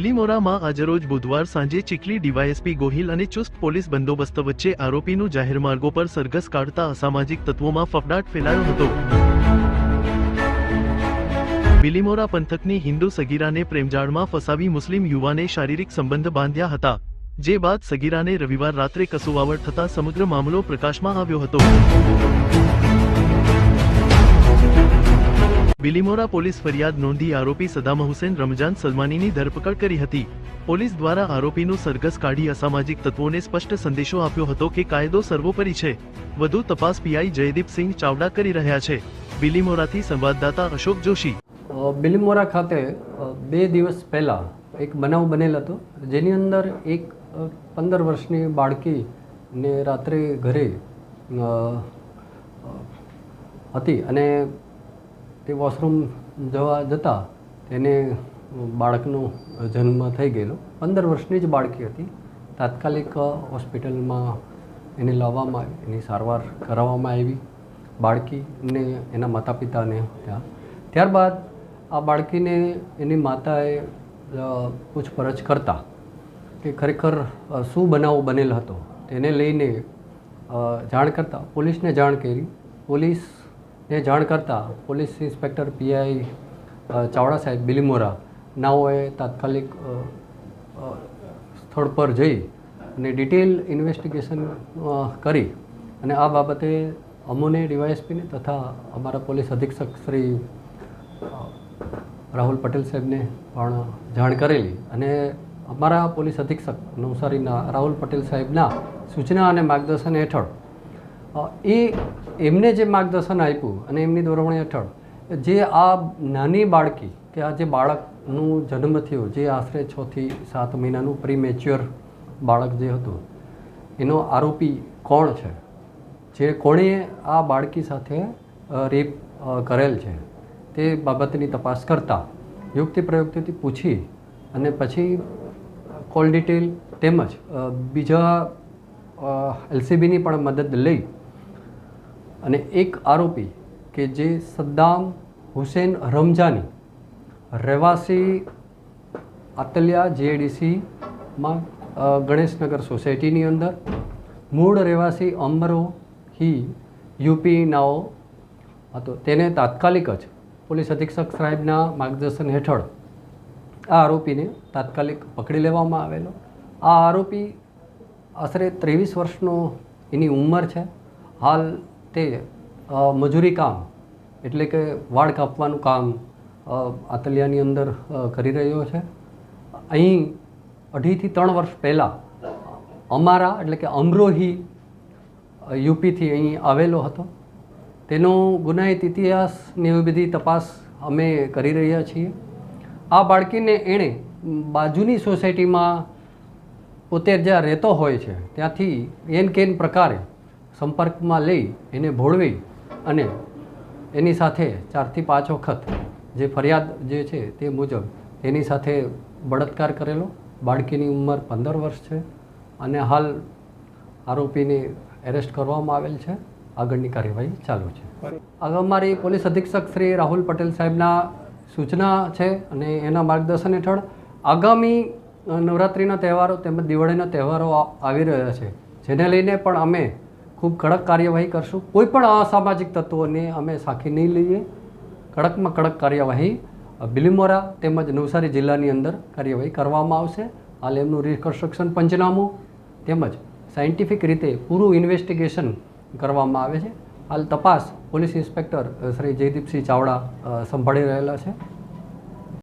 બિલીમોરામાં આજરોજ બુધવાર સાંજે ચીખલી ડીવાયએસપી ગોહિલ અને ચુસ્ત પોલીસ બંદોબસ્ત વચ્ચે આરોપીનું જાહેર માર્ગો પર સરઘસ કાઢતા અસામાજિક તત્વોમાં ફફડાટ ફેલાયો હતો. બિલીમોરા પંથકની હિન્દુ સગીરાને પ્રેમજાળમાં ફસાવી મુસ્લિમ યુવાને શારીરિક સંબંધ બાંધ્યા હતા, જે બાદ સગીરાને રવિવાર રાત્રે કસુવાવડ થતા સમગ્ર મામલો પ્રકાશમાં આવ્યો હતો. બિલીમોરા પોલીસ ફરિયાદ નોંધી આરોપી સદામ હુસેન રમજાન સલમાનીની ધરપકડ કરી હતી. પોલીસ દ્વારા આરોપીનું સરઘસ કાઢી અસામાજિક તત્વોને સ્પષ્ટ સંદેશો આપ્યો હતો કે કાયદો સર્વોપરી છે. વધુ તપાસ પીઆઈ જયદીપસિંહ ચાવડા કરી રહ્યા છે. બિલીમોરાથી સંવાદદાતા અશોક જોશી. બિલીમોરા ખાતે બે દિવસ પહેલાં એક બનાવ બનેલ હતો, જેની અંદર એક પંદર વર્ષની બાળકીને રાત્રે ઘરે હતી અને તે વોશરૂમ જવા જતાં તેને બાળકનો જન્મ થઈ ગયેલો. પંદર વર્ષની જ બાળકી હતી. તાત્કાલિક હોસ્પિટલમાં એને લાવવામાં આવી, એની સારવાર કરાવવામાં આવી. બાળકીને એના માતા પિતાને ત્યાં. ત્યારબાદ આ બાળકીને એની માતાએ પૂછપરછ કરતા કે ખરેખર શું બનાવ બનેલ હતો. તેને લઈને જાણ કરતાં. પોલીસને જાણ કરી. પોલીસને જાણ કરતાં પોલીસ ઇન્સ્પેક્ટર પીઆઈ ચાવડા સાહેબ બિલીમોરા નાઓએ તાત્કાલિક સ્થળ પર જઈ અને ડિટેલ ઇન્વેસ્ટિગેશન કરી અને આ બાબતે અમોને ડીવાયએસપીને તથા અમારા પોલીસ અધિક્ષક શ્રી રાહુલ પટેલ સાહેબને પણ જાણ કરેલી અને અમારા પોલીસ અધિક્ષક નવસારીના રાહુલ પટેલ સાહેબના સૂચના અને માર્ગદર્શન હેઠળ એ એમને જે માર્ગદર્શન આપ્યું અને એમની દોરવણી હેઠળ, જે આ નાની બાળકી, કે આ જે બાળકનું જન્મ થયો, જે આશરે છથી સાત મહિનાનું પ્રીમેચ્યોર બાળક જે હતું, એનો આરોપી કોણ છે? જે કોણે આ બાળકી સાથે રેપ કરેલ છે, તે બાબતની તપાસ કરતાં યુક્તિ પ્રયુક્તિથી પૂછી અને પછી કોલ ડિટેલ તેમજ બીજા એલસીબીની પણ મદદ લઈ અને એક આરોપી કે જે સદ્દામ હુસેન રમજાની રહેવાસી આતલિયા જેડીસીમાં ગણેશનગર સોસાયટીની અંદર. મૂળ રહેવાસી અમરોહી યુપી નાઓ. હતો તેને તાત્કાલિક જ પોલીસ અધિક્ષક સાહેબના માર્ગદર્શન હેઠળ આ આરોપીને તાત્કાલિક પકડી લેવામાં આવેલો. આ આરોપી આશરે ત્રેવીસ વર્ષનો એની ઉંમર છે. હાલ તે મજૂરી કામ, એટલે કે વાળ કાપવાનું કામ આતલિયાની અંદર કરી રહ્યો છે. અહીં અઢીથી ત્રણ વર્ષ પહેલાં અમારા, એટલે કે અમરોહી યુપીથી અહીં આવેલો હતો. તેનો ગુનાહિત ઇતિહાસની એવી બધી તપાસ અમે કરી રહ્યા છીએ. આ બાળકીને એણે બાજુની સોસાયટીમાં પોતે જ્યાં રહેતો હોય છે, ત્યાંથી એન કેન પ્રકારે સંપર્કમાં લઈ એને ભોળવી અને એની સાથે ચારથી પાંચ વખત જે ફરિયાદ જે છે તે મુજબ એની સાથે બળાત્કાર કરેલો. બાળકીની ઉંમર પંદર વર્ષ છે અને હાલ આરોપીને એરેસ્ટ કરવામાં આવેલ છે. આગળની કાર્યવાહી ચાલુ છે. અમારી પોલીસ અધિક્ષક શ્રી રાહુલ પટેલ સાહેબના સૂચના છે અને એના માર્ગદર્શન હેઠળ આગામી નવરાત્રિના તહેવારો તેમજ દિવાળીના તહેવારો આવી રહ્યા છે. જેને લઈને પણ અમે ખૂબ કડક કાર્યવાહી કરશું. કોઈ પણ અસામાજિક તત્વોને અમે સાખી નહીં લઈએ. કડકમાં કડક કાર્યવાહી બિલીમોરા તેમજ નવસારી જિલ્લાની અંદર કાર્યવાહી કરવામાં આવશે. હાલ એમનું રિકન્સ્ટ્રક્શન પંચનામું તેમજ સાયન્ટિફિક રીતે પૂરું ઇન્વેસ્ટિગેશન કરવામાં આવે છે. હાલ તપાસ પોલીસ ઇન્સ્પેક્ટર શ્રી જયદીપસિંહ ચાવડા સંભાળી રહેલા છે.